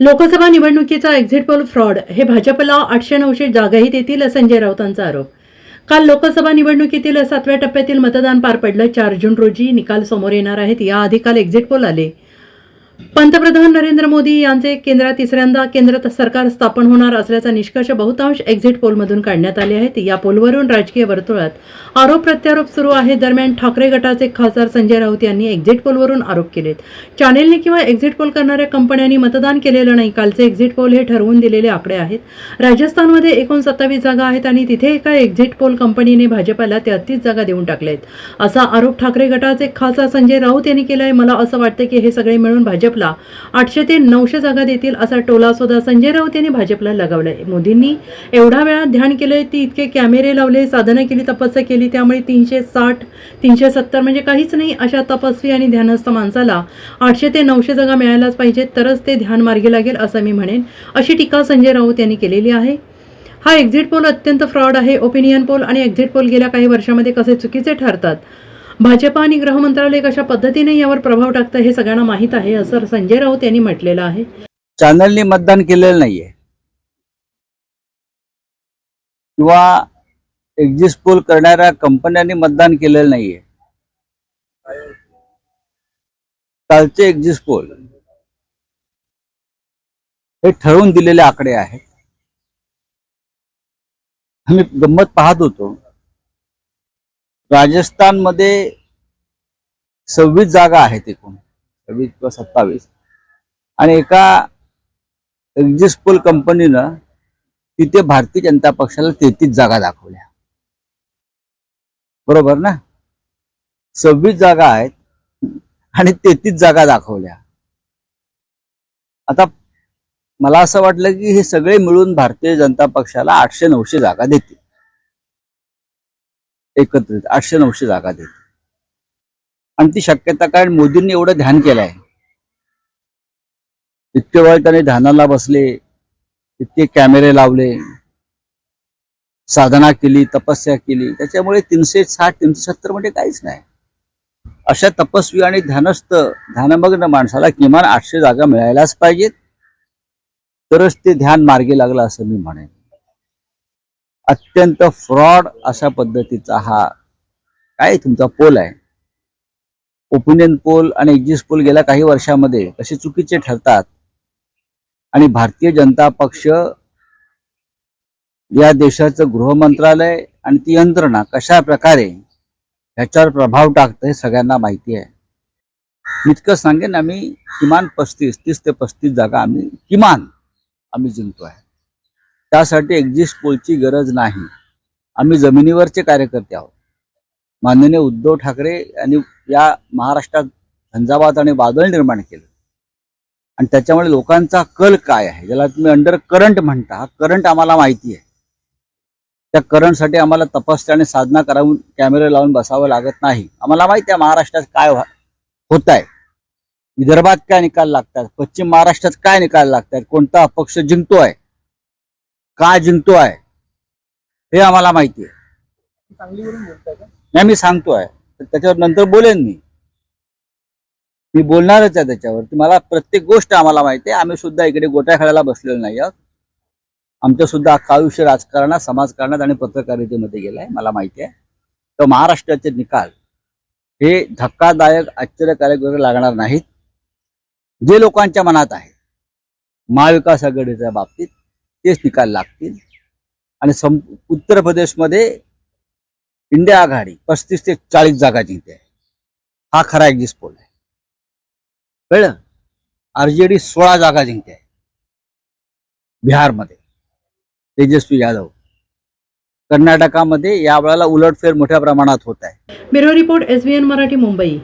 लोकसभा निवडणुकीचा exit poll fraud हे भाजपला आठशे नऊशे जागाही देतील संजय राऊतांचा आरोप. काल लोकसभा निवडणुकीतील सातव्या टप्प्यातील मतदान पार पडलं. चार जून रोजी निकाल समोर येणार आहेत. याआधी काल एक्झिट पोल आले. पंतप्रधान नरेंद्र मोदी यांचे केंद्रात तिसऱ्यांदा केंद्र सरकार स्थापन होणार असल्याचा निष्कर्ष बहुतांश एक्झिट पोलमधून काढण्यात आले आहेत. या पोलवरून राजकीय वर्तुळात आरोप प्रत्यारोप सुरू आहे दरम्यान ठाकरे गटाचे खासदार संजय राऊत यांनी एक्झिट पोलवरून आरोप केलेत. चॅनेलने किंवा एक्झिट पोल करणाऱ्या कंपन्यांनी मतदान केलेलं नाही. कालचे एक्झिट पोल हे ठरवून दिलेले आकडे आहेत. राजस्थानमध्ये एकूण सत्तावीस जागा आहेत आणि तिथे एका एक्झिट पोल कंपनीने भाजपाला तेहतीस जागा देऊन टाकल्यात. असा आरोप ठाकरे गटाचे खासदार संजय राऊत यांनी केलाय. मला असं वाटतं की हे सगळे मिळून भाजप भाजपला आठशे ते नऊशे जागा देतील असा टोला सुद्धा संजय राऊत यांनी भाजपला लगावलाय. मोदींनी एवढा वेळा ध्यान केलंय ती इतके कॅमेरे लावले साधनं केली तपस्या केली त्यामुळे तीनशे साठ तीनशे सत्तर म्हणजे काहीच नाही अशा तपस्वी आणि ध्यानस्थ माणसाला आठशे ते नऊशे जागा मिळायलाच पाहिजे तरच ते ध्यान मार्गी लागेल असं मी म्हणेन. अशी टीका संजय राऊत यांनी केलेली आहे. हा एक्झिट पोल अत्यंत फ्रॉड आहे. ओपिनियन पोल आणि एक्झिट पोल गेल्या काही वर्षामध्ये कसे चुकीचे ठरतात? भाजपा आणि गृह मंत्रालय कशा पद्धतीने यावर प्रभाव टाकतं हे सगळ्यांना माहीत आहे असं संजय राऊत यांनी म्हटलेलं आहे. चॅनलनी मतदान केलेलं नाहीये. किंवा एक्झिस्ट पोल करणाऱ्या कंपन्यांनी मतदान केलेलं नाहीये. कालचे एक्झिस्ट पोल हे ठरवून दिलेले आकडे आहेत. आम्ही गंमत पाहत होतो. राजस्थानमध्ये सव्वीस जागा आहेत एकूण. सव्वीस किंवा सत्तावीस. आणि एका एक्झिस्ट पोल कंपनीनं तिथे भारतीय जनता पक्षाला तेहतीस जागा दाखवल्या. बरोबर ना? सव्वीस जागा आहेत आणि तेहतीस जागा दाखवल्या. आता मला असं वाटलं की हे सगळे मिळून भारतीय जनता पक्षाला आठशे नऊशे जागा देतील. एकत्रित आठशे नऊशे जागा देत. आणि ती शक्यता कारण मोदींनी एवढं ध्यान केलं आहे. इतके वेळ त्याने ध्यानाला बसले इतके कॅमेरे लावले साधना केली तपस्या केली. त्याच्यामुळे तीनशे साठ तीनशे सत्तर म्हणजे काहीच नाही. अशा तपस्वी आणि ध्यानस्थ ध्यानमग्न माणसाला किमान आठशे जागा मिळायलाच पाहिजेत. तरच ते ध्यान मार्गी लागलं असं मी म्हणेन. अत्यंत फ्रॉड अशा पद्धतीचा हा काय तुमचा पोल आहे? ओपिनियन पोल आणि एक्झिस्ट पोल गेल्या काही वर्षामध्ये कसे चुकीचे ठरतात? आणि भारतीय जनता पक्ष या देशाचं गृहमंत्रालय आणि ती यंत्रणा कशा प्रकारे ह्याच्यावर प्रभाव टाकतं हे सगळ्यांना माहिती आहे. मी इतकं सांगेन आम्ही किमान पस्तीस तीस ते पस्तीस जागा आम्ही किमान आम्ही जिंकतो आहे त्यासाठी एक्झिस्ट पोलची गरज नाही. आम्ही जमिनीवरचे कार्यकर्ते आहोत. माननीय उद्धव ठाकरे यांनी या महाराष्ट्रात झंझावात आणि वादळ निर्माण केलं. आणि त्याच्यामुळे लोकांचा कल काय आहे? ज्याला तुम्ही अंडर करंट म्हणता हा करंट आम्हाला माहिती आहे. त्या करंटसाठी आम्हाला तपस्या आणि साधना करावून कॅमेरे लावून बसावं लागत नाही. आम्हाला माहिती आहे महाराष्ट्रात काय होत आहे विदर्भात काय निकाल लागतात? पश्चिम महाराष्ट्रात काय निकाल लागतात? कोणता अपक्ष जिंकतोय? का जिंकतोय? हे आम्हाला माहिती आहे. नाही मी सांगतोय. त्याच्यावर नंतर बोलेन मी. मी बोलणारच आहे त्याच्यावर मला प्रत्येक गोष्ट आम्हाला माहिती आहे. आम्ही सुद्धा इकडे गोट्या खेळायला बसलेलो नाही आहोत. आमचं सुद्धा अख्खा आयुष्य राजकारणात समाजकारणात आणि पत्रकारितेमध्ये गेलाय. मला माहिती आहे. तर महाराष्ट्राचे निकाल हे धक्कादायक आश्चर्यकारक वगैरे लागणार नाहीत. जे लोकांच्या मनात आहे महाविकास आघाडीच्या बाबतीत तेच निकाल लागतील. आणि सं उत्तर प्रदेशमध्ये इंडिया आघाडी पस्तीस ते चाळीस जागा जिंकते. हा खरा एक्झिस्ट पोल आहे. कळलं? आरजेडी सोळा जागा जिंकते. बिहारमध्ये. तेजस्वी यादव. कर्नाटकामध्ये यावेळेला उलटफेर मोठ्या प्रमाणात होत आहे. Bureau report S Marathi Mumbai.